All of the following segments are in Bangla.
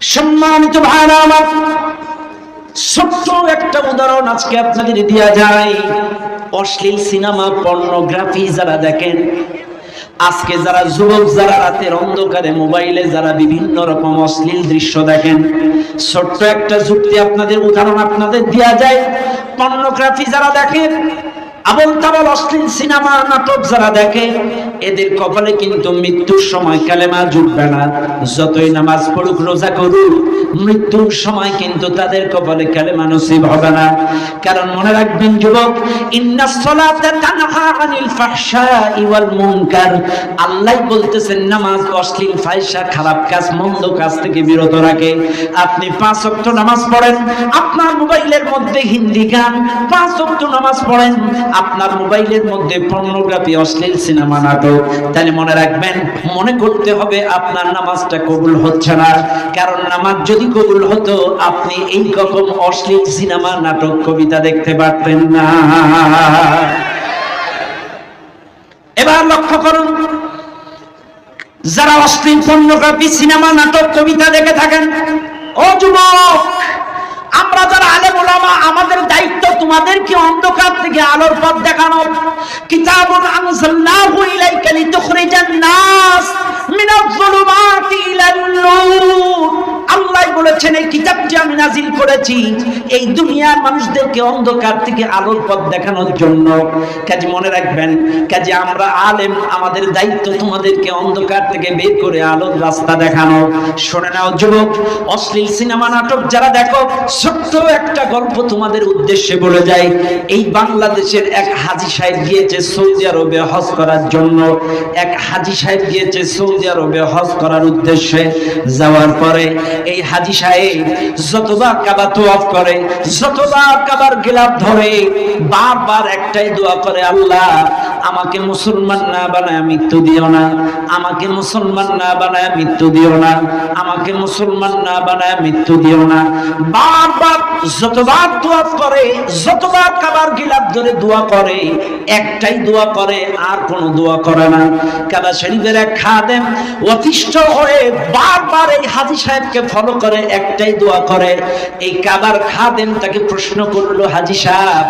সম্মানিত ভাইরা আমার, ছোট্ট একটা উদাহরণ আজকে আপনাদের দেওয়া যায়। অশ্লীল সিনেমা, পর্নোগ্রাফি যারা দেখেন, আজকে যারা যুবক, যারা রাতের অন্ধকারে মোবাইলে যারা বিভিন্ন রকম অশ্লীল দৃশ্য দেখেন, ছোট্ট একটা যুক্তি আপনাদের, উদাহরণ আপনাদের দেওয়া যায়। পর্নোগ্রাফি যারা দেখেন আবল তাবল অশ্লীল সিনেমা, নাটক যারা দেখে, এদের কপালে কিন্তু মৃত্যুর সময় কালেমা জুটবে না। যতই নামাজ পড়ুক, রোজা করুক, মৃত্যুর সময় কিন্তু তাদের কপালে কালেমা নসিব হবে না। কারণ মনে রাখবেন, যুবক ইন্নাস সালাতা তানহা আনিল মুনকার। আল্লাহ বলতেছেন, নামাজ অশ্লীল, ফাহিশা, খারাপ কাজ, মন্দ কাজ থেকে বিরত রাখে। আপনি পাঁচ ওয়াক্ত নামাজ পড়েন, আপনার মোবাইলের মধ্যে হিন্দি গান, পাঁচ ওয়াক্ত নামাজ পড়েন। আপনার মোবাইলের মধ্যে পর্নোগ্রাফি, অশ্লীল সিনেমা, নাটক। তাহলে মনে রাখবেন, মনে করতে হবে আপনার নামাজটা কবুল হচ্ছে না। কারণ নামাজ যদি কবুল হতো, আপনি এই রকম অশ্লীল সিনেমা, নাটক, কবিতা দেখতে পারতেন না। এবার লক্ষ্য করুন, যারা অশ্লীল পর্নোগ্রাফি, সিনেমা, নাটক, কবিতা দেখে থাকেন, ও যুবক! আমরা যারা আলেম ওলামা আমাদের দায়িত্ব তোমাদেরকে অন্ধকার থেকে আলোর পথ দেখানো। দেখানোর জন্য। মনে রাখবেন আমরা আলেম, আমাদের দায়িত্ব তোমাদেরকে অন্ধকার থেকে বের করে আলোর রাস্তা দেখানো। শুনে নাও যুবক, অশ্লীল সিনেমা নাটক যারা দেখো ছোট্ট একটা গল্প তোমাদের উদ্দেশ্যে বলে যায় এই বাংলাদেশের এক হাজি সাহেব গিয়েছে সৌদি আরবে হজ করার জন্য। এক হাজি সাহেব গিয়েছে সৌদি আরবে হজ করার উদ্দেশ্যে যাওয়ার পরে এই হাজি সাহেব যতবার কাবা তোয়াফ করে, যতবার কাবার গিলাপ ধরে, বারবার একটাই দোয়া করে, আল্লাহ, আমাকে মুসলমান না বানায় মৃত্যু দিও না। আমাকে মুসলমান না বানায় মৃত্যু দিও না। আমাকে মুসলমান না বানায় মৃত্যু দিও না। যতবার দোয়া করে, যতবার কাবার গিলাপ ধরে দোয়া করে, একটাই দোয়া করে, আর দোয়া করে না। কাবা শরীফের এক খাদেম অতিষ্ঠ হয়ে বারবার এই হাজি সাহেবকে ফলো করে, একটাই দোয়া করে। এই কাবার খাদেম তাকে প্রশ্ন করল, হাজি সাহেব,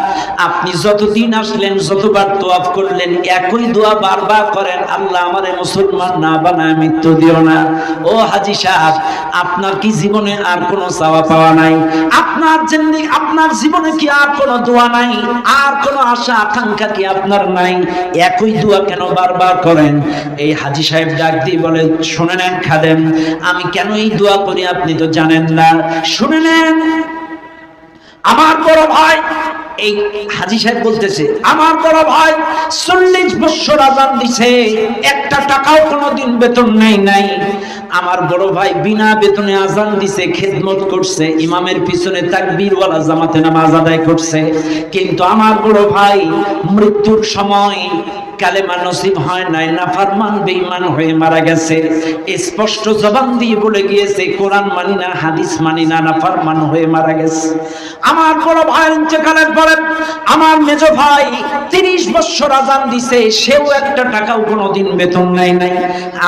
আপনি যতদিন আসলেন, যতবার তোয়াফ করলেন, একই দোয়া বারবার করেন, আল্লাহ আমারে মুসলমান না বানায় মৃত্যু দিও না। ও হাজি সাহেব, আপনার কি জীবনে আর কোনো চাওয়া পাওয়া নাই? আপনার জিন্দি, আপনার জীবনে কি আর কোনো দোয়া নাই? আর কোনো আশা, আকাঙ্ক্ষা কি আপনার নাই? একই দোয়া কেন বারবার করেন? এই হাজি সাহেব ডাক দিয়ে বলে, শুনে নেন খাদেম, আমি কেন এই দোয়া করি আপনি তো জানেন না। শুনে নেন আমার বড় ভাই, এই হাজি সাহেব বলতেছে, আমার বড় ভাই, চল্লিশ বছর আজান দিছে, একটা টাকাও কোনোদিন বেতন নেই নাই। আমার বড় ভাই বিনা বেতনে আজান দিছে, খেদমত করছে, ইমামের পিছনে তাকবীরওয়ালা জামাতে নামাজ আদায় করছে। কিন্তু আমার বড় ভাই মৃত্যুর সময় কালেমা নসিব হয় নাই না ফারমান বেঈমান হয়ে মারা গেছে। স্পষ্ট জবান দিয়ে বলে গিয়েছে, কোরআন মানি না, হাদিস মানি না না ফারমান হয়ে মারা গেছে। আমার বড় ভাই ইন্তেকালের পরে আমার মেজ ভাই তিরিশ বছর আজান দিছে, সেও একটা টাকাও কোনোদিন বেতন নেয় নাই।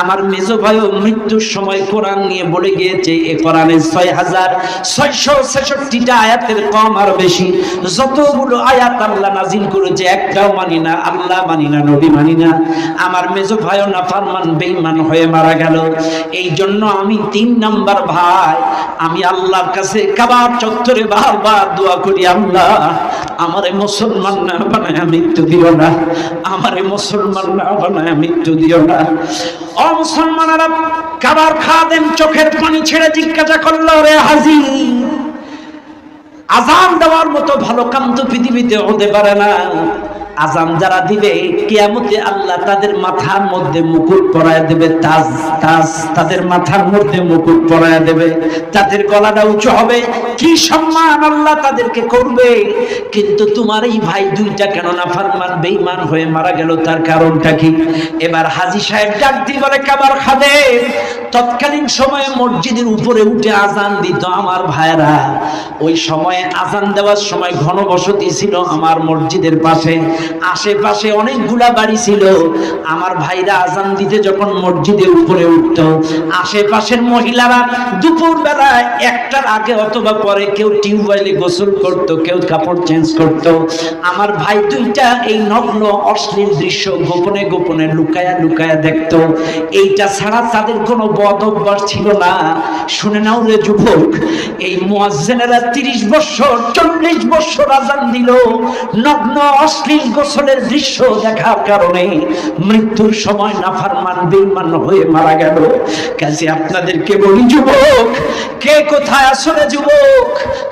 আমার মেজ ভাইও মৃত্যুর সময় কোরআন নিয়ে বলে গিয়েছে, এ কোরআনে ছয় হাজার ছয়শো ছেষট্টিটা আয়াতের কম আর বেশি। যতগুলো আয়াত আল্লাহ নাজিল করেছে, একটাও মানি না, আল্লাহ মানি না মানি না, আমার মেজো ভাইও না ফারমান হয়ে মারা গেল। এই জন্য আমি তিন নাম্বার ভাই। আমি আল্লাহর কাছে কাবার চত্বরে বারবার দোয়া করি, আল্লাহ মুসলমান না বানায় মৃত্যু দিও না। মুসলমান না বানায় মৃত্যু দিও না। ও মুসলমানেরা, কাবার চোখের পানি ছেড়ে জিজ্ঞাসা করল, রে হাজি আজান দেওয়ার মতো ভালো কাম তো পৃথিবীতে হতে পারে না। আজান যারা দিবে, কিয়ামতে আল্লাহ তাদের মাথার মধ্যে মুকুট পরায় দেবে, তাজ তাজ তাদের মাথার মধ্যে মুকুট পরায় দেবে। তাদের গলাটা উঁচু হবে, কি সম্মান আল্লাহ তাদেরকে করবে। কিন্তু তোমার এই ভাই দুইটা কেন না ফারমান বেঈমান হয়ে মারা গেল, তার কারণটা কি? এবার হাজি সাহেব ডাক দিয়ে বলে, কাবার খাদে, তৎকালীন সময়ে মসজিদের উপরে উঠে আজান দিত আমার ভাইরা ওই সময়ে আজান দেওয়ার সময় ঘনবসতি ছিল আমার মসজিদের পাশে। আশেপাশে অনেকগুলা বাড়ি ছিল। আমার ভাইরা আজান দিতে যখন মসজিদে উপরে উঠতো, আশেপাশের মহিলারা দুপুর বেলায় একটার আগে অথবা পরে কেউ টিউবওয়েলে গোসল করত, কেউ কাপড় চেঞ্জ করত। আমার ভাই দুইটা এই নগ্ন, অশ্লীল দৃশ্য গোপনে গোপনে লুকায়া লুকায়া দেখতো। এইটা ছাড়া তাদের কোনো বদ অভ্যাস ছিল না। শুনে নাও রে যুবক, এই মুয়াজ্জিনেরা তিরিশ বছর, চল্লিশ বছর আজান দিল, নগ্ন, অশ্লীল গোসলের দৃশ্য দেখার কারণে মৃত্যুর সময় নাফারমান বেঈমান হয়ে মারা গেল। কাজে আপনাদেরকে বলি, যুবক, কে কোথায় আসলে যুবক?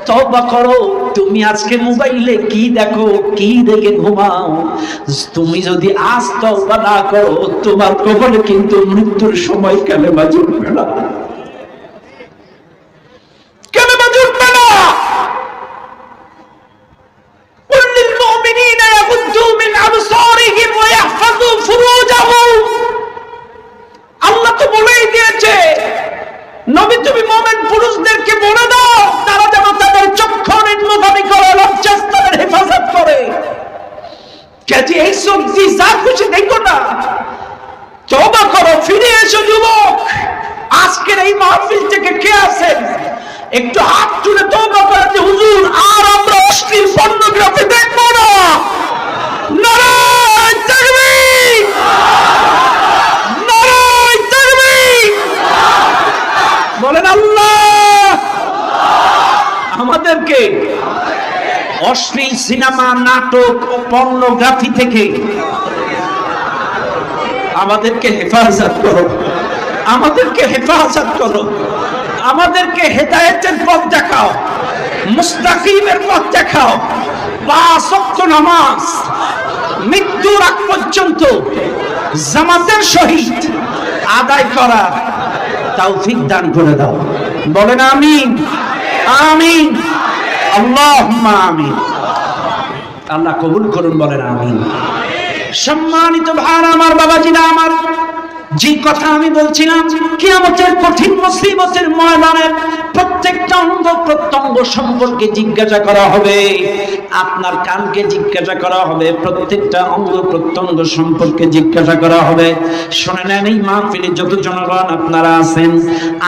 তওবা করো। তুমি আজকে মোবাইলে কি দেখো, কি দেখে ঘুমাও? তুমি যদি আজ তওবা না করো, তোমার কবলে কিন্তু মৃত্যুর সময় কালেমা জুটবে না। বলেন আল্লাহ। আমাদেরকে অশ্লীল সিনেমা, নাটক পর্নোগ্রাফি থেকে আমাদেরকে হেফাজত করো। আমাদেরকে হেফাজত করো। আমাদেরকে হেদায়েতের পথ দেখাও। মুস্তাকিমের পথ দেখাও। পাঁচ ওয়াক্ত নামাজ। মৃত্যুর আগ পর্যন্ত জামাতের সহিত আদায় করা। তৌফিক দান করে দাও। বলেন আমিন। আমিন। আল্লাহুম্মা আমিন। আল্লাহ কবুল করুন, বলেন আমিন। সম্মানিত ভাই, আমার বাবাজিরা, আমার যে কথা আমি বলছিলাম, কিয়ামতের কঠিন মুসিবতের ময়দানে প্রত্যেকটা অঙ্গ প্রত্যঙ্গ সম্পর্কে জিজ্ঞাসা করা হবে। আপনার কানকে জিজ্ঞাসা করা হবে, প্রত্যেকটা অঙ্গ প্রত্যঙ্গ সম্পর্কে জিজ্ঞাসা করা হবে। শুনে নেন, এই মাহফিলে যত জনগণ আপনারা আছেন,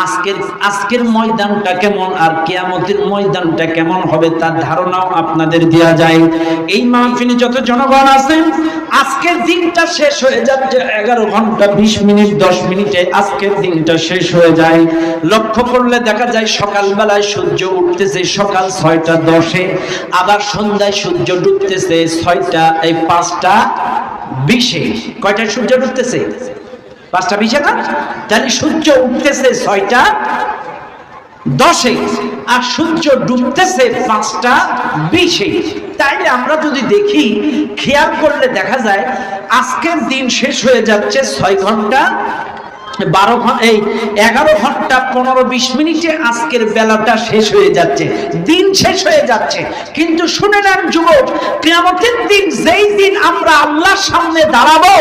আজকের আজকের ময়দানটা কেমন আর কিয়ামতের ময়দানটা কেমন হবে তার ধারণাও আপনাদের দেওয়া যায়। এই মাহফিলে যত জনগণ আছেন, আজকের দিনটা শেষ হয়ে যাচ্ছে, এগারো ঘণ্টা বিশ মিনিট, দশ মিনিটে আজকের দিনটা শেষ হয়ে যায়। লক্ষ্য করলে দেখা যায় সকালবেলায় সূর্য উঠতেছে সকাল ছয়টা দশে, আবার সন্ধ্যায় সূর্য ডুবতেছে ছয়টা, এই পাঁচটা বিশে কয়টায় সূর্য ডুবতেছে? পাঁচটা বিশে না? তাহলে সূর্য উঠতেছে ছয়টা, দশে। আর সূর্য ডুবতেছে পাঁচটা বিশে তাইলে আমরা যদি দেখি, খেয়াল করলে দেখা যায়, আজকের দিন শেষ হয়ে যাচ্ছে ছয় ঘণ্টা বারো এই এগারো ঘণ্টা পনেরো বিশ মিনিটে আজকের বেলাটা শেষ হয়ে যাচ্ছে। দিন শেষ হয়ে যাচ্ছে। কিন্তু শুনে নেন যুবক কেমতের দিন যেই দিন আমরা আল্লাহর সামনে দাঁড়াবো,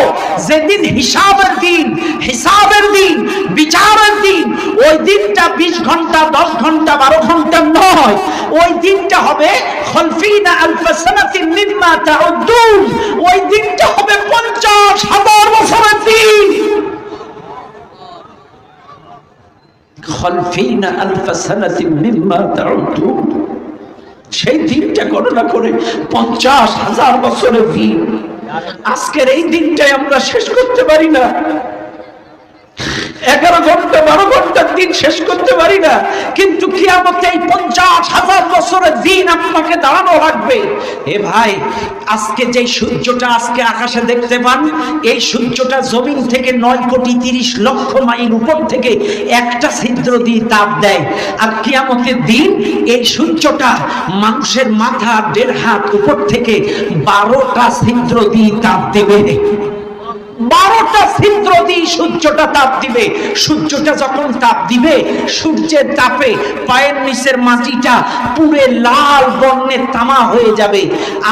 যেদিন হিসাবের দিন হিসাবের দিন, বিচারের দিন, ওই দিনটা বিশ ঘণ্টা, দশ ঘণ্টা, বারো ঘণ্টা নয়। ওই দিনটা হবে তাউদ্দুন। ওই দিনটা হবে পঞ্চাশ হাজার বছরের দিন। খলফিনা আলফা সানাতিন মিম্মা সেই দিনটা গণনা করে পঞ্চাশ হাজার বছরের দিন। আজকের এই দিনটাই আমরা শেষ করতে পারি না। এগারো ঘণ্টা, বারো ঘণ্টার দিন শেষ করতে পারি না। কিন্তু কিয়ামতে এই পঞ্চাশ হাজার বছরের দিন আপনাকে দাঁড়ানো লাগবে। এ ভাই, আজকে যে সূর্যটা আজকে আকাশে দেখতে পান, এই সূর্যটা জমিন থেকে নয় কোটি তিরিশ লক্ষ মাইল উপর থেকে একটা ছিদ্র দিয়ে তাপ দেয়। আর কিয়ামতের দিন এই সূর্যটা মানুষের মাথা, দেড় হাত উপর থেকে বারোটা ছিদ্র দিয়ে তাপ দেবে। বারোটা ছিদ্র দিয়ে সূর্যটা তাপ দিবে। সূর্যটা যখন তাপ দিবে, সূর্যের তাপে পায়ের নিচের মাটিটা পুরে লাল বর্ণের তামা হয়ে যাবে।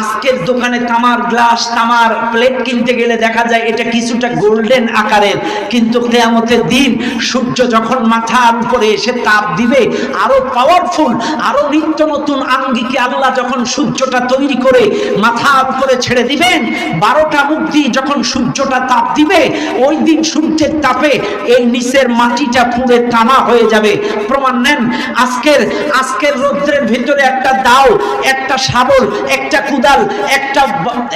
আজকের দোকানে তামার গ্লাস, তামার প্লেট কিনতে গেলে দেখা যায় এটা কিছুটা গোল্ডেন আকারের। কিন্তু কেয়ামতের দিন সূর্য যখন মাথার উপরে এসে তাপ দিবে, আরও পাওয়ারফুল আরও নিত্য নতুন আঙ্গিকে আল্লাহ যখন সূর্যটা তৈরি করে মাথার উপরে ছেড়ে দিবেন, বারোটা দিয়ে যখন সূর্যটা তাপ দিবে, ওই দিন সূর্যের তাপে এই নিচের মাটিটা পুরে তামা হয়ে যাবে। প্রমাণ নেন, আজকের আজকের রৌদ্রের ভিতরে একটা দাও, একটা শাবল, একটা কুদাল, একটা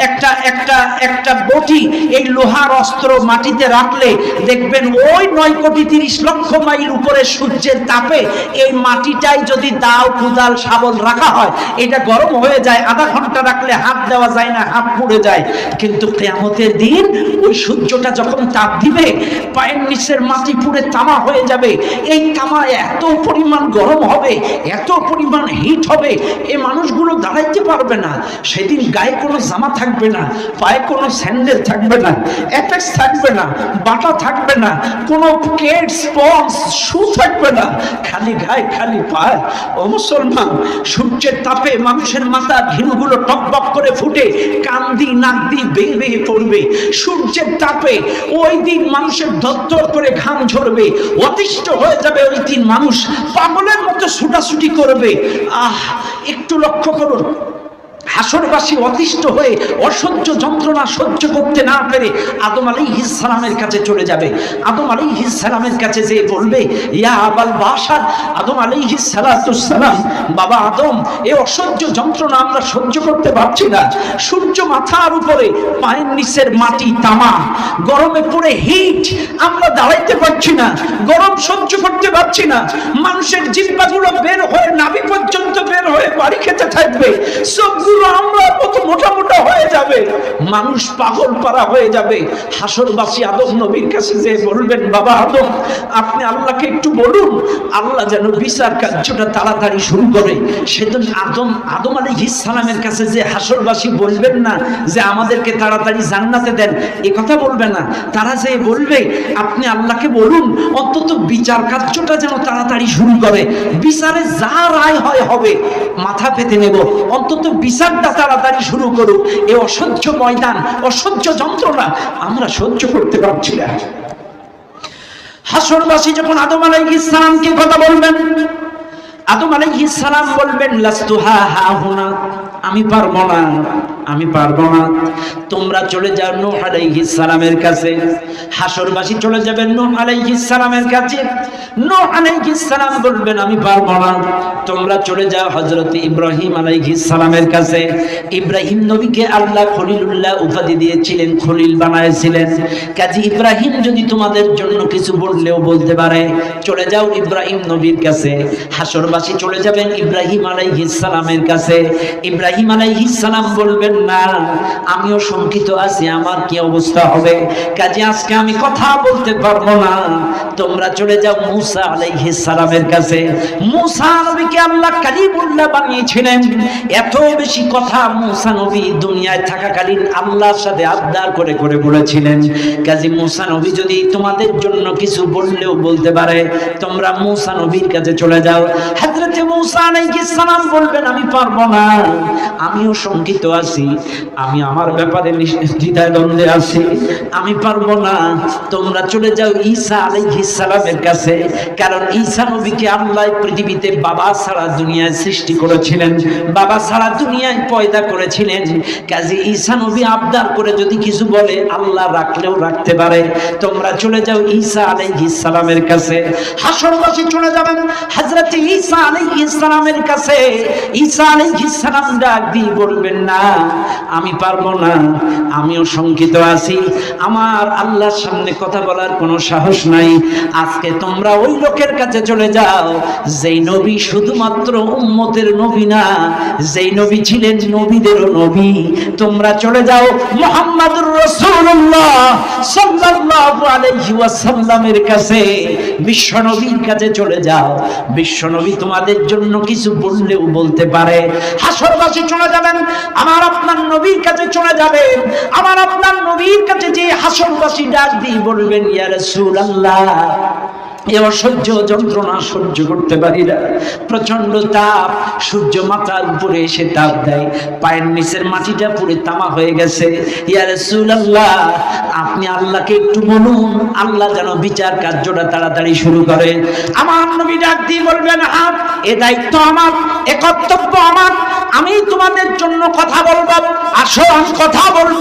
একটা একটা একটা বটি এই লোহার অস্ত্র মাটিতে রাখলে দেখবেন ওই নয় কোটি তিরিশ লক্ষ মাইল উপরে সূর্যের তাপে এই মাটিটাই যদি দাও, কুদাল, শাবল রাখা হয়, এটা গরম হয়ে যায়, আধা ঘণ্টা রাখলে হাত দেওয়া যায় না, হাত পুড়ে যায়। কিন্তু কেয়ামতের দিন ওই সূর্যটা যখন তাপ দিবে, পায়ের নিচের মাটি পুড়ে তামা হয়ে যাবে। এই তামা এত পরিমাণ গরম হবে, এত পরিমাণ হিট হবে। এ মানুষগুলো দাঁড়াইতে পারবে না। সেদিন গায়ে কোনো জামা থাকবে না, পায়ে কোনো স্যান্ডেল থাকবে না অ্যাপেক্স থাকবে না, বাটা থাকবে না, কোনো কেট স্পঞ্জ শু থাকবে না। খালি গায়ে, খালি পায়। ও মুসলমান, সূর্যের তাপে মানুষের মাথা ঘিনুগুলো টকবক করে ফুটে কান দিয়ে নাক দিয়ে বেয়ে বেয়ে পড়বে। সূর্যের তাপে ওই দিন মানুষের দত্তর করে ঘাম ঝরবে। অতিষ্ঠ হয়ে যাবে ওই দিন মানুষ, পাগলের মতো ছুটাছুটি করবে। আহ, একটু লক্ষ্য করুন হাসরবাসী অতিষ্ঠ হয়ে অসহ্য যন্ত্রণা সহ্য করতে না পেরে আদম আলী ইসলামের কাছে চলে যাবে। আদম আলী ইসলামের কাছে যে বলবে, ইয়া আবাল বাসার আদম আলী সালাম, বাবা আদম, এ অসহ্য যন্ত্রণা আমরা সহ্য করতে পারছি না। সূর্য মাথার উপরে পায়ের নিচের মাটি তামা, গরমে পড়ে হিট, আমরা দাঁড়াইতে পারছি না, গরম সহ্য করতে পারছি না। মানুষের জিব্বাগুলো বের হয়ে নাভি পর্যন্ত বের হয়ে বাড়ি খেতে থাকবে। সবগুলো আমরা কত মোটা মোটা হয়ে যাবে। মানুষ পাগল পারা হয়ে যাবে। হাসরবাসী আদম নবীর কাছে যে বলবেন, বাবা আদম, আপনি আল্লাহকে একটু বলুন। আল্লাহ যেন বিচার কার্যটা তাড়াতাড়ি শুরু করে। সেদিন আদম আদম আলী ইসলামের কাছে যে হাসরবাসী বলবেন না, যে আমাদেরকে তাড়াতাড়ি জান্নাতে দেন, এ কথা বলবে না। তারা যে বলবে, আপনি আল্লাহকে বলুন, অন্তত বিচার কার্যটা যেন তাড়াতাড়ি শুরু করে। বিচারে যা রায় হয় হবে, মাথা পেতে নেব। অন্তত বিচারটা তাড়াতাড়ি শুরু করুক। এ অসহ্য ময়দান, অসহ্য যন্ত্রণা আমরা সহ্য করতে পারছি না। হাসরবাসী যখন আদম আলাইহিস সালামকে কথা বলবেন, আদম আলাইহিস সালাম বলবেন লাস্তুহা হা হুনা, আমি পারব না। আমি পারব না। তোমরা চলে যাও নূহ আলাইহিস সালামের কাছে। হাসরবাসী চলে যাবেন নূহ আলাইহিস সালামের কাছে। নূহ আলাইহিস সালাম বলবেন, আমি পারব না। তোমরা চলে যাও হযরত ইব্রাহিম আলাইহিস সালামের কাছে। ইব্রাহিম নবীকে আল্লাহ খলিলুল্লাহ উপাধি দিয়েছিলেন, খলিল বানাইছিলেন। কাজী ইব্রাহিম যদি তোমাদের জন্য কিছু বললেও বলতে পারে, চলে যাও ইব্রাহিম নবীর কাছে। হাসরবাসী চলে যাবেন ইব্রাহিম আলাইহিস সালামের কাছে। ইব্রাহিম আলাইহিস সালাম বলবেন না আমিও শঙ্কিত আছি, আমার কি অবস্থা হবে? কাজে আজকে আমি কথা বলতে পারব না। তোমরা চলে যাও মুসা আলাইহিস সালামের কাছে। মুসা নবীকে আল্লাহ কালিমুল্লাহ বানিয়েছিলেন। এত বেশি কথা মুসা নবী দুনিয়ায় থাকাকালীন আল্লাহর সাথে আবদার করে করে বলেছিলেন। কাজী মুসা নবী যদি তোমাদের জন্য কিছু বললেও বলতে পারে, তোমরা মুসা নবীর কাছে চলে যাও। হযরতে মুসা আলাইহিস সালাম বলবেন, আমি পারব না। আমিও শঙ্কিত আছি। আমি আমার ব্যাপারে দ্বিধায় দ্বন্দ্বে আছি। আমি পারব না। তোমরা চলে যাও ঈসা আলাইহিস সালামের কাছে, কারণ ঈসা নবীকে আল্লাহ পৃথিবীতে বাবা ছাড়া দুনিয়ায় সৃষ্টি করেছিলেন। বাবা ছাড়া দুনিয়ায় পয়দা করেছিলেন। কাজে ঈসা নবী আবদার করে যদি কিছু বলে, আল্লাহ রাখলেও রাখতে পারে। তোমরা চলে যাও ঈসা আলাইহিস সালামের কাছে। হাসরবাসী চলে যাবেন হযরত ঈসা আলাইহিস সালামের কাছে। ঈসা আলাইহিস সালাম ডাক দিয়ে বলবেন, না আমি পারব না, আমিও শঙ্কিত আছি। আমার আল্লাহর সামনে কথা বলার কোনো সাহস নাই। আজকে তোমরা ওই লোকের কাছে চলে যাও, যেই নবী শুধুমাত্র উম্মতের নবী না, যেই নবী ছিলেন নবীদেরও নবী। তোমরা চলে যাও মোহাম্মদুর রাসূলুল্লাহ সাল্লাল্লাহু আলাইহি ওয়াসাল্লামের কাছে। বিশ্ব নবীর কাছে চলে যাও। বিশ্ব নবী তোমাদের জন্য কিছু বললেও বলতে পারে। হাসরবাসী চলে যাবেন। আমার আপনার নবীর কাছে চলে যাবে। আমার আপনার নবীর কাছে যে হাসনবাসী ডাক দিয়ে বলবেন, ইয়া রাসূলুল্লাহ অসহ্য যন্ত্রণা সহ্য করতে পারি না। প্রচণ্ড তাপ, সূর্য মাথার উপরে এসে তাপ দেয়, পায়ের নিচের মাটিটা পুরে তামা হয়ে গেছে। আপনি আল্লাহকে একটু বলুন, আল্লাহ যেন বিচার কার্যটা তাড়াতাড়ি শুরু করে। আমার নবী ডাক দিয়ে বলবেন এ দায়িত্ব আমার, এ কর্তব্য আমার, আমি তোমাদের জন্য কথা বলব আসো আমি কথা বলব।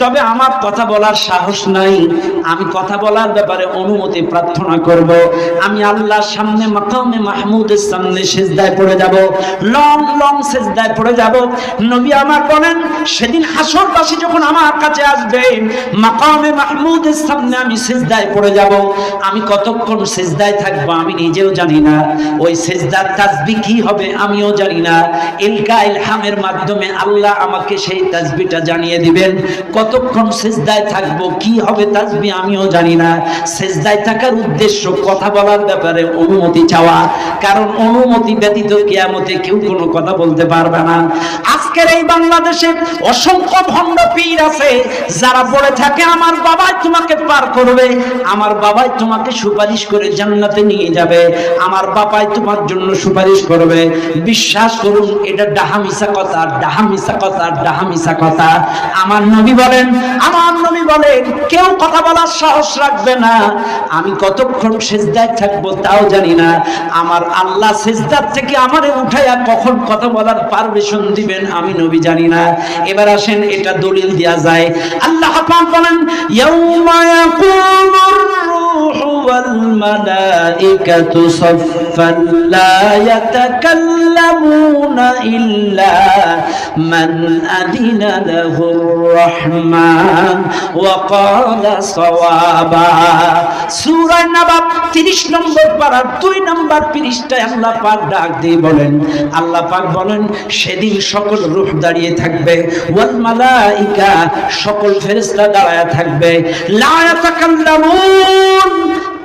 তবে আমার কথা বলার সাহস নাই। আমি কথা বলার ব্যাপারে অনুমতি প্রার্থনা করব। আমি আল্লাহর সামনে, মাকামে মাহমুদের সামনে সেজদায় পড়ে যাব। লং লং সেজদায় পড়ে যাব। নবী আমার বলেন, সেদিন হাসরবাসী যখন আমার কাছে আসবে, মাকামে মাহমুদের সামনে আমি সেজদায় পড়ে যাব। আমি কতক্ষণ সেজদায় থাকব আমি নিজেও জানি না। ওই সেজদার তাসবি কি হবে আমিও জানি না। ইলকা ইলহামের মাধ্যমে আল্লাহ আমাকে সেই তাসবিটা জানিয়ে দিবেন। কতক্ষণ সেজদায় থাকব, কি হবে তাসবি আমিও জানি না। সেজদায় থাকার উদ্দেশ্য কথা বলার ব্যাপারে অনুমতি চাওয়া, কারণ অনুমতি ব্যতীত কেয়ামতে কেউ কোনো কথা বলতে পারবে না। আজকের এই বাংলাদেশে অসংখ্য ভণ্ড পীর আছে, যারা বলে থাকে, আমার বাবাই তোমাকে পার করবে, আমার বাবাই তোমাকে সুপারিশ করে জান্নাতে নিয়ে যাবে, আমার বাবাই তোমার জন্য সুপারিশ করবে। বিশ্বাস করুন, এটা ডাহামিসা কথা ডাহামিসা কথা ডাহামিসা কথা। আমার নবী বলেন, আমার নবী বলেন, কেউ কথা বলার সাহস রাখবে না। আমি কতক্ষণ সেজদায় থাকব তাও জানি না। আমার আল্লাহ সেজদার থেকে আমারে উঠাইয়া কখন কথা বলার পারমিশন দিবেন আমি নবী জানি না। এবার আসেন, এটা দলিল দেয়া যায়। আল্লাহ বলেন, ইয়াউমা ইয়াকুমুর রূহু সাফফান লা ইয়াতাকাল্লামুনা ইল্লা মান আদিনা লাহুর রহমান ওয়া ক্বালা সাওয়াবা সূরা নবাব 30 নম্বর পারার 2 নম্বর পৃষ্ঠায় আল্লাহ পাক ডাক দিয়ে বলেন, আল্লাহ পাক বলেন, সেদিন সকল রূহ দাঁড়িয়ে থাকবে, ওয়াল মালাইকা সকল ফেরেশতা দাঁড়ায় থাকবে, লা ইয়াতাকাল্লামুন।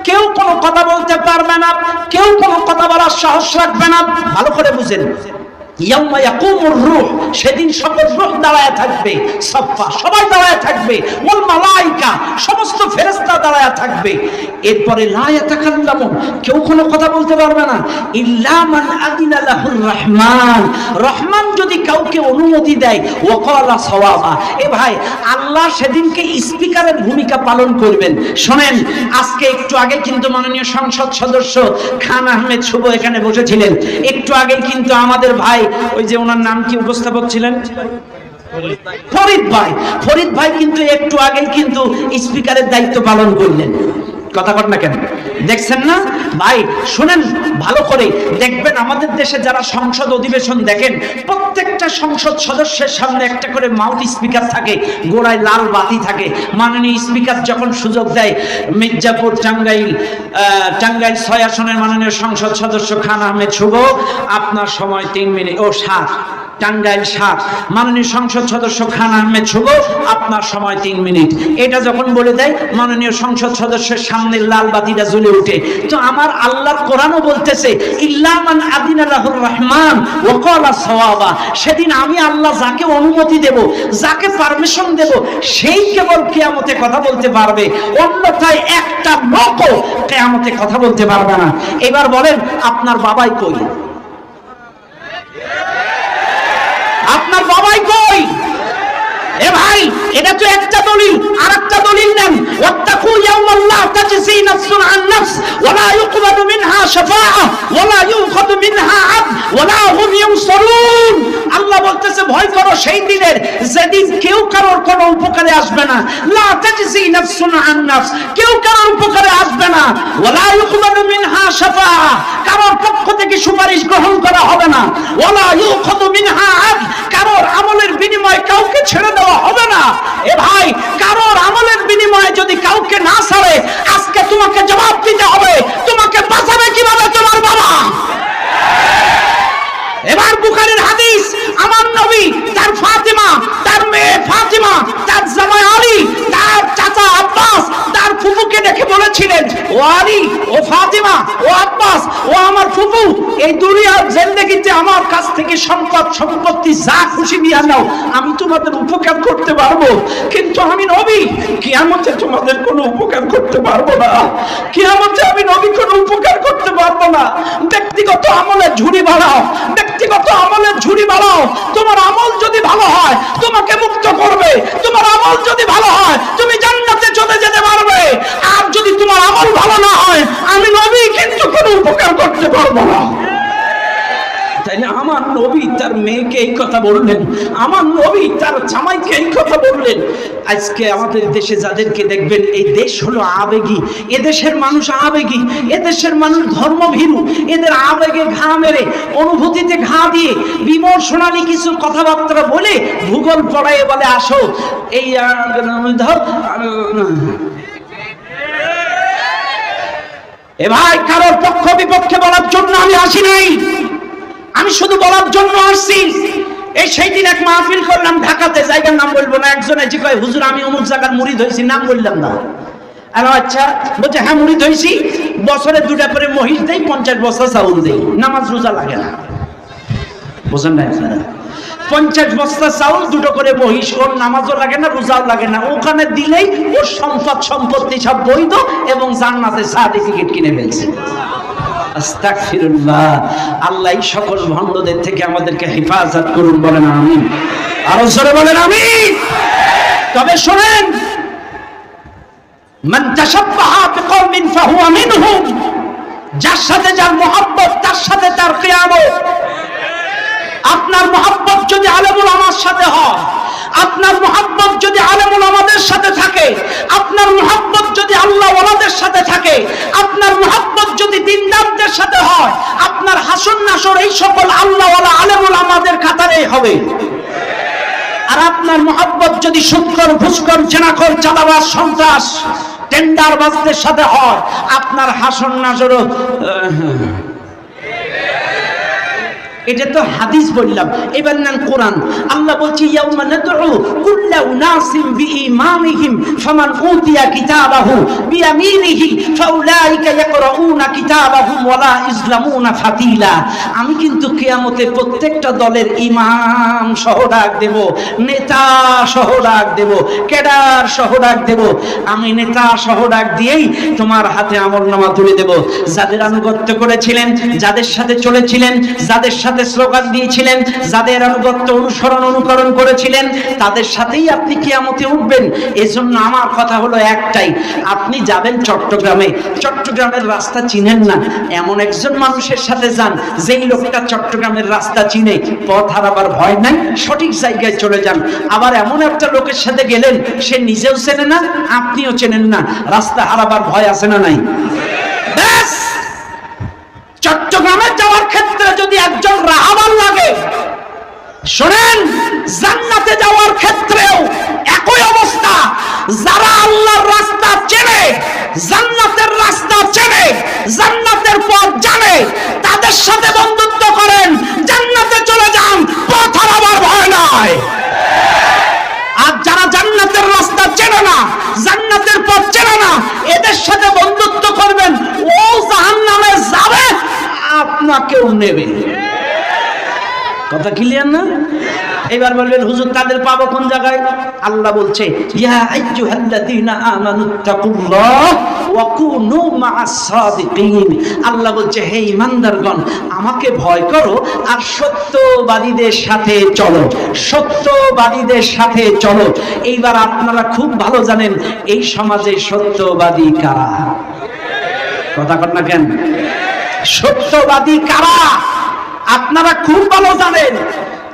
কেউ কোনো কথা বলতে পারবে না, কেউ কোনো কথা বলার সাহস রাখবে না। ভালো করে বুঝেন সেদিন সকল দাঁড়ায় থাকবে সফা সবাই দাঁড়ায় থাকবে সমস্ত দাঁড়ায় থাকবে। এরপরে কেউ কোনো কথা বলতে পারবে না। ইল্লা মান রহমান রহমান যদি কাউকে অনুমতি দেয়, ওয়াকালা সওয়াবা। এ ভাই, আল্লাহ সেদিনকে স্পিকারের ভূমিকা পালন করবেন। শোনেন, আজকে একটু আগে কিন্তু মাননীয় সংসদ সদস্য খান আহমেদ শুভ এখানে বসেছিলেন। একটু আগে কিন্তু আমাদের ভাই ওই যে ওনার নাম কি উপস্থাপক ছিলেন? ফরিদ ভাই। ফরিদ ভাই কিন্তু একটু আগে কিন্তু স্পিকারের দায়িত্ব পালন করলেন। কথা কর না কেন? দেখছেন না? ভাই, শুনেন, ভালো করে দেখবেন, আমাদের দেশে যারা সংসদ অধিবেশন দেখেন, প্রত্যেকটা সংসদ সদস্যের সামনে একটা করে মাউথ স্পিকার থাকে, গোড়ায় লাল বাতি থাকে। মাননীয় স্পিকার যখন সুযোগ দেয়, মির্জাপুর, টাঙ্গাইল টাঙ্গাইল ছয় আসনের মাননীয় সংসদ সদস্য খান আহমেদ শুভ। আপনার সময় তিন মিনিট ও, সাত। টাঙ্গাইল সাত মাননীয় সংসদ সদস্য খান আহমেদ শুভ, আপনার সময় তিন মিনিট। এটা যখন বলে দেয়, মাননীয় সংসদ সদস্যের সামনে লাল বাতিটা জ্বলে ওঠে তো আমার আল্লাহর কোরআনও বলতেছে ইল্লামান আদিন আল্লাহুর রহমান ওয়াকালা সওয়াবা। সেদিন আমি আল্লাহ যাকে অনুমতি দেব, যাকে পারমিশন দেব, সেই কেবল কিয়ামতে কথা বলতে পারবে। অন্যথায় একটা লোকও কিয়ামতে কথা বলতে পারবে না। এবার বলেন, আপনার বাবাই কই আপনার বাবাই কই? এ ভাই এটা তো একটা দলিল আর একটা দলিল নেন ওয়াত্তাকু তাজসি নাফসুন আন নাফস আল্লাহ বলতেছে, ভয় করো সেই দিনের যেদিন কেউ কারোর উপকারে আসবে না। লা তাজসি নাফসুন আন নাফস, কেউ কারোর উপকারে আসবে না। ওয়ালা ইউকবালু মিনহা শাফাআ, কারোর পক্ষ থেকে সুপারিশ গ্রহণ করা হবে না। ওয়ালা ইউখাযু মিনহা কারোর আমলের বিনিময়ে কাউকে ছেড়ে দেওয়া হবে না। এ ভাই, কারোর আমলের বিনিময়ে যদি কাউকে না ছাড়ে, আজকে তোমাকে জবাব দিতে হবে। তোমাকে বাঁচাবে কীভাবে তোমার বাবা? এবার বুখারীর হাদিস, আমার নবী, তার ফাতিমা, তার মেয়ে ফাতিমা, তার জামাই আলী, তার চাচা আব্বাস, তার ফুফুকে রেখে বলেছিলেন, ও আলী, ও ফাতিমা, ও আব্বাস, ও আমার ফুফু, এই দুনিয়ার জিন্দেগিতে আমার কাছ থেকে সম্পদ, সম্পত্তি যা খুশি নিয়ে নাও, আমি তোমাদের উপকার করতে পারব। কিন্তু আমি নবী, কিয়ামতে তোমাদের কোনো উপকার করতে পারব না। কিয়ামতে আমি নবী কোনো উপকার করতে পারব না। ব্যক্তিগত আমলে ঝুড়ি বাড়াও। ব্যক্তিগত আমলে ঝুড়ি বাড়াও। তোমার আমল যদি ভালো হয়, তোমাকে মুক্ত করবে। তোমার আমল যদি ভালো হয়, তুমি জান্নাতে চলে যেতে পারবে। আর যদি তোমার আমল ভালো না হয়, আমি নবী কিন্তু কোনো উপকার করতে পারব না। তাই না? আমার নবী তার মেয়েকে এই কথা বললেন। আমার নবী তার জামাইকে এই কথা বললেন। আজকে আমাদের দেশে যাদেরকে দেখবেন, এই দেশ হলো আবেগী। এদেশের মানুষ আবেগী। এদেশের মানুষ ধর্মভীরু। এদের আবেগে ঘা মেরে, অনুভূতিতে ঘা দিয়ে বিমর্শনালী কিছু কথাবার্তা বলে, ভূগোল পড়ায় বলে, আসো, এই ধর এ ভাই, কারোর পক্ষ বিপক্ষে বলার জন্য আমি আসি নাই। আমি শুধু বলার জন্য আসছি। এই সেই দিন এক মাহফিল করলাম, ঢাকাতে জায়গার নাম বলব না, একজন এসে কয়, হুজুর, আমি অমুক জায়গার মুড়ি ধরেছি নাম বললাম না। আর আচ্ছা বলছে হ্যাঁ মুড়ি ধরেছি বছরে দুটা করে মহিষ দেই, পঞ্চাশ বছর চাউল দেই। নামাজ রোজা লাগে না। বোঝেন না? পঞ্চাশ বস্তা চাউল, দুটো করে মহিষ, ওর নামাজও লাগে না, রোজাও লাগে না। ওখানে দিলেই ওর সম্পদ সম্পত্তি সব বৈধ এবং জান্নাতে সার্টিফিকেট কিনে ফেলছে। আস্তাগফিরুল্লাহ। আল্লাহ এই সকল ভণ্ডদের থেকে আমাদেরকে হেফাজত করুন, বলেন আমিন। আরও জোরে বলেন আমিন। তবে শোনেন, মান তাশাব্বাহা বিকওমিন ফাহুয়া মিনহুম যার সাথে যার মহব্বত, তার সাথে তার কিয়ামত। আপনার মহাব্বত যদি আলেমুল আমার সাথে হয়, আপনার মহাব্বত যদি আলেমুল আমাদের সাথে থাকে, আপনার মহাব্বত যদি আল্লাহ ওয়ালাদের সাথে থাকে, আপনার মহাব্বত যদি দিনদারদের সাথে হয়, আপনার হাসন নাসর এই সকল আল্লাহ আলেমুল আমাদের খাতারে হবে। আর আপনার মহাব্বত যদি সুৎকর ভুস্কর জেনাকর চালাবার সন্ত্রাস টেন্ডার বাজদের সাথে হয়, আপনার হাসন নাজরও এটা তো হাদিস বললাম। এবার নেন কোরআন। আল্লাহ বলছে আমি কিন্তু কিয়ামতে প্রত্যেকটা দলের ইমাম সহ ডাক দেব, নেতা সহ ডাক দেব কেডার সহ ডাক দেব। আমি নেতা সহ ডাক দিয়েই তোমার হাতে আমলনামা তুলে দেব। যাদের আনুগত্য করেছিলেন, যাদের সাথে চলেছিলেন, যাদের সাথে স্লোগান দিয়েছিলেন, যাদের আনুগত্য অনুসরণ অনুকরণ করেছিলেন, তাদের সাথেই আপনি কিয়ামতে উঠবেন। এজন্য আমার কথা হলো একটাই, আপনি যাবেন চট্টগ্রামে। চট্টগ্রামের রাস্তা চিনেন না, এমন একজন মানুষের সাথে যান, যেই লোকটা চট্টগ্রামের রাস্তা চিনে। পথ হারাবার ভয় নাই, সঠিক জায়গায় চলে যান। আবার এমন একটা লোকের সাথে গেলেন, সে নিজেও চেনে না, আপনিও চেনেন না, রাস্তা হারাবার ভয় আছে না নাই? চট্টগ্রামে যাওয়ার ক্ষেত্রে যদি একজন রাহাবার লাগে, শোনেন, জান্নাতে যাওয়ার ক্ষেত্রেও একই অবস্থা। যারা আল্লাহর রাস্তা চেনে, জান্নাতের রাস্তা চেনে, জান্নাতের পথ জানে, তাদের সাথে বন্ধুত্ব করেন, জান্নাতে চলে যান, পথ হারাবার ভয় নাই আর যারা জান্নাতের রাস্তা জান্নাতের পথ চেনে না এদের সাথে বন্ধুত্ব করবেন ও জাহান্নামে যাবে আপনাকেও নেবে। কথা ক্লিয়ার না? এবার বলবেন, হুজুর, তাদের পাবো কোন জায়গায়? আল্লাহ বলছে, ইয়া আইয়ুহাল্লাযীনা আমানুত্তাকুল্লাহ ওয়া কুনু মা'আস সাদিকিন। আল্লাহ বলছে, হে ঈমানদারগণ, আমাকে ভয় করো আর সত্যবাদীদের সাথে চলো, সত্যবাদীদের সাথে চলো। এইবার আপনারা খুব ভালো জানেন, এই সমাজে সত্যবাদী কারা? কথা কর না কেন? সত্যবাদী কারা? আপনারা খুব ভালো জানেন।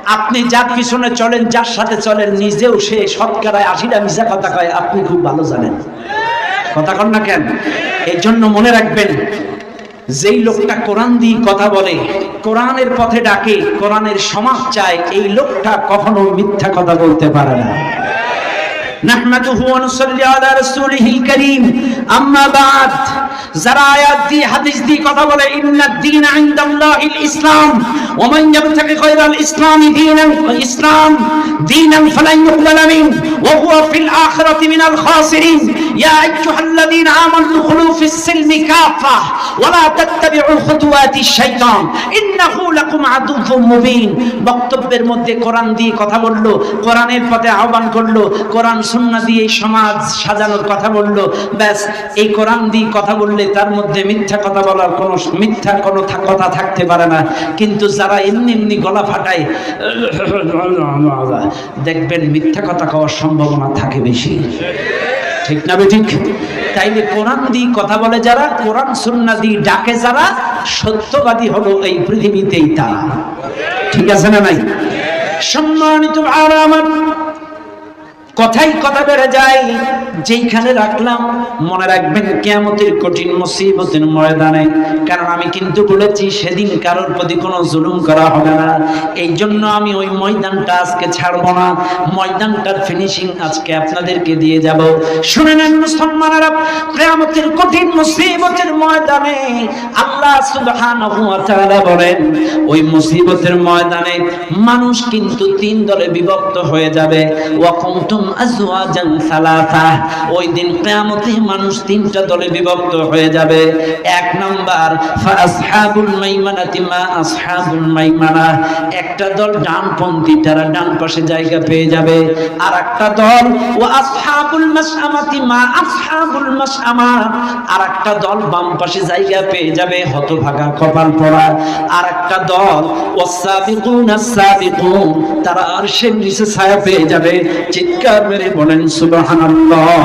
আপনি যার পিছনে চলেন, যার সাথে চলেন, নিজেও সে শতকরায় আশিটা মিশা কথা কয়, আপনি খুব ভালো জানেন। কথা কন না কেন? এই জন্য মনে রাখবেন, যেই লোকটা কোরআন দিয়ে কথা বলে, কোরআনের পথে ডাকে, কোরআনের সমাজ চায়, এই লোকটা কখনো মিথ্যা কথা বলতে পারে না। নাহমাদুহু ওয়া নুসাল্লি আলা রাসূলিহিল কারীম। আম্মা বাদ, যারা আয়াত দিয়ে, হাদিস দিয়ে কথা বলে, ইন্নাদ দীন ইনদাল্লাহিল ইসলাম, ওয়া মান ইয়াবতাগি গায়রাল ইসলামি দীনান ইসলাম দীনান ফালান ইউকবালা মিন ওয়া হুয়া ফিল আখিরাতি মিনাল খাসিরিন। ইয়া আইয়ুহাল্লাযীনা আমানু দুখুলু ফিস সিলমি কাফা ওয়া লা তাত্তাবিউ খুতুওয়াতিশ শাইতান। ইন্নাহু লাকুম আদুউম মুবিন। বক্তব্যের মধ্যে কোরআন দিয়ে কথা বলল, কোরআনের পথে আহ্বান করল, কোরআন সুন্নাহ দিয়ে এই সমাজ সাজানোর কথা বলল। ব্যাস, এই কোরআন দিয়ে কথা বললে তার মধ্যে মিথ্যা কথা বলার কোনো মিথ্যা কোনো কথা থাকতে পারে না। কিন্তু যারা এমনি এমনি গলা ফাটায়, দেখবেন মিথ্যা কথা কওয়ার সম্ভাবনা থাকে বেশি। ঠিক না বে ঠিক? তাইলে কোরআন দিয়ে কথা বলে যারা, কোরআন সুন্নাহ দিয়ে ডাকে যারা, সত্যবাদী হলো এই পৃথিবীতেই তা ঠিক আছে না নাই? সম্মানিত আর আমার কথাই কথা বেড়ে যায়। যেইখানে রাখলাম, মনে রাখবেন কেয়ামতের কঠিন মুসিবতের ময়দানে। কারণ আমি কিন্তু বলেছি, সেদিন কারোর প্রতি কোনো জুলুম করা হবে না। এই জন্য আমি ওই ময়দানটা আজকে ছাড়বো না। ময়দানটার ফিনিশিং আজকে আপনাদেরকে দিয়ে যাব। শুনে নেন মুসলমানেরা কেয়ামতের কঠিন মুসিবতের ময়দানে আল্লাহ সুবহানাহু বলেন, ওই মুসিবতের ময়দানে মানুষ কিন্তু তিন দলে বিভক্ত হয়ে যাবে। ওয়া ওই দিন মানুষ তিনটা দলে বিভক্ত হয়ে যাবে। এক একটা দল ডানপন্থী, তারা ডান পাশে জায়গা পেয়ে যাবে। আর একটা দল ও আসহাবুল মা আসহাবুল আর একটা দল বাম পাশে জায়গা পেয়ে যাবে, হতভাগা কপাল পড়া। আর একটা দল আসাবিকুন তারা নিচে ছায়া পেয়ে যাবে। চিৎকার মেরে বলেন সুবহানাল্লাহ।